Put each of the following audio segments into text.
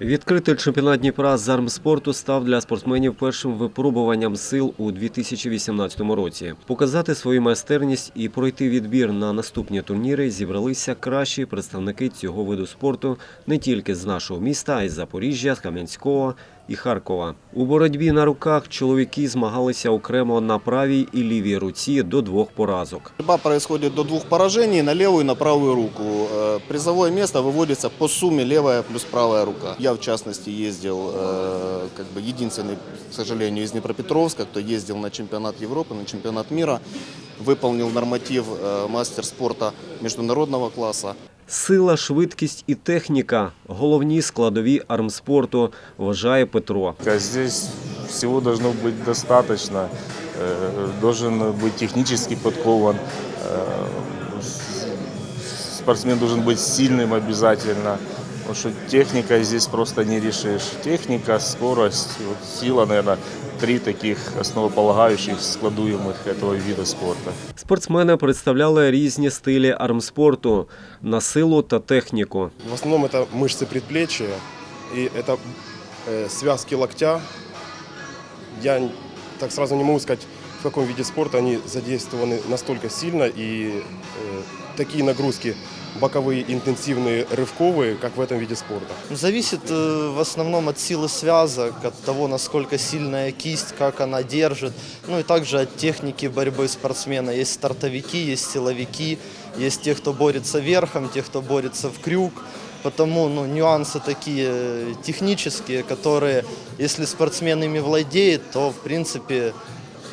Відкритий чемпіонат Дніпра з армспорту став для спортсменів першим випробуванням сил у 2018 році. Показати свою майстерність і пройти відбір на наступні турніри зібралися кращі представники цього виду спорту не тільки з нашого міста, а й з Запоріжжя, з Кам'янського і Харкова. У боротьбі на руках чоловіки змагалися окремо на правій і лівій руці до двох поразок. Борьба происходит до двух поражений на левую и на правую руку Э, Призовое место выводится по сумме левая плюс правая рука. Я, в частности, ездил, э, как бы единственный, к сожалению, из Днепропетровска, кто ездил на чемпионат Европы, на чемпионат мира, выполнил норматив э, мастер спорта международного класса. Сила, швидкість і техніка головні складові армспорту, вважає Петро. А Здесь всего должно быть достаточно. Э, Должен быть технически подкован. Э, с- Спортсмен должен быть сильным обязательно. Потому что техника здесь просто не решишь. Техника, скорость, вот сила, наверное, три таких основополагающих складуемых этого вида спорта. Спортсмени представляли різні стилі армспорту на силу та техніку. В основном это мышцы предплечья и это э, связки локтя. Я н- так сразу не могу сказать, в каком виде спорта они задействованы настолько сильно и э, такие нагрузки боковые, интенсивные, рывковые, как в этом виде спорта. Зависит э, в основном от силы связок, от того, насколько сильная кисть, как она держит. Ну и также от техники борьбы спортсмена. Есть стартовики, есть силовики, есть те, кто борется верхом, те, кто борется в крюк. Потому ну, нюансы такие э, технические, которые, если спортсмен ими владеет, то в принципе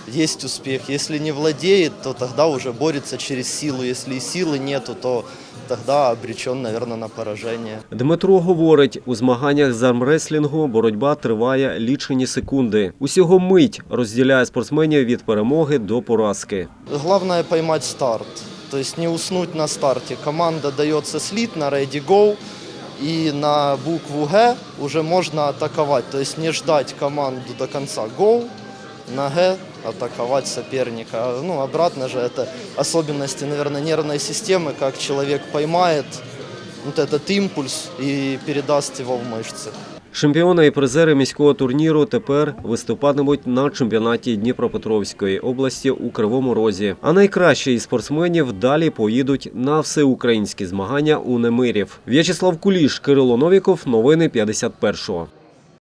есть успех. Если не владеет, то тогда уже борется через силу. Если и силы нету, то тогда обречен, наверное, на поражение. Дмитро говорить, у змаганнях з армреслінгу боротьба триває лічені секунди. Усього мить розділяє спортсменів від перемоги до поразки. Главное поймать старт, то есть не уснуть на старте. Команда дается слит на ready go, и на букву Г уже можно атаковать, то есть не ждать команду до конца go, на Г атаковать соперника. Ну, обратно же это особенности, наверное, нервной системы, как человек поймает вот этот импульс и передаст его в мышцы. Чемпіони і призери міського турніру тепер виступатимуть на чемпіонаті Дніпропетровської області у Кривому Розі. А найкращі із спортсменів далі поїдуть на всеукраїнські змагання у Немирів. В'ячеслав Куліш, Кирило Новіков. Новини 51-го.